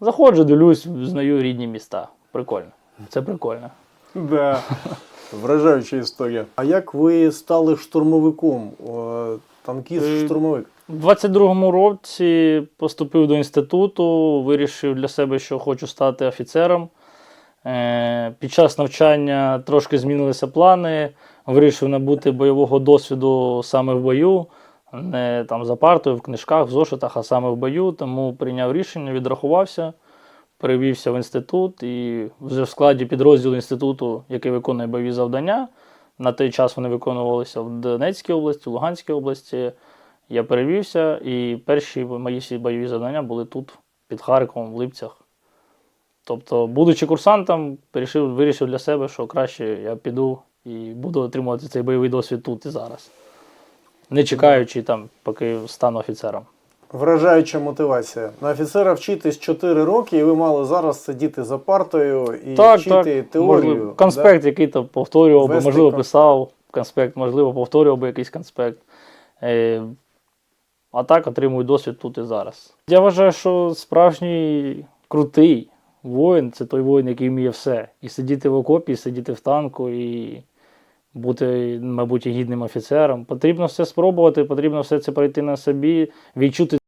Заходжу, дивлюсь, знаю рідні міста. Прикольно. Це прикольно. Да. Вражаюча історія. А як ви стали штурмовиком? Танкіст, Е, штурмовик? У 22-му році поступив до інституту, вирішив для себе, що хочу стати офіцером. Е, Під час навчання трошки змінилися плани. Вирішив набути бойового досвіду саме в бою, не там за партою, в книжках, в зошитах, а саме в бою. Тому прийняв рішення, відрахувався, перевівся в інститут і вже в складі підрозділу інституту, який виконує бойові завдання. На той час вони виконувалися в Донецькій області, Луганській області. Я перевівся, і перші мої всі бойові завдання були тут, під Харковом, в Липцях. Тобто, будучи курсантом, вирішив для себе, що краще я піду і буду отримувати цей бойовий досвід тут і зараз. Не чекаючи там, поки стану офіцером. Вражаюча мотивація. На офіцера вчитись 4 роки, і ви мали зараз сидіти за партою і так, вчити так. теорію. Можливо, конспект, який то повторював, би, можливо, кон- писав конспект, можливо, повторював би якийсь конспект. Е, а так отримую досвід тут і зараз. Я вважаю, що справжній крутий воїн це той воїн, який вміє все. І сидіти в окопі, і сидіти в танку, і бути, мабуть, гідним офіцером. Потрібно все спробувати, потрібно все це пройти на собі, відчути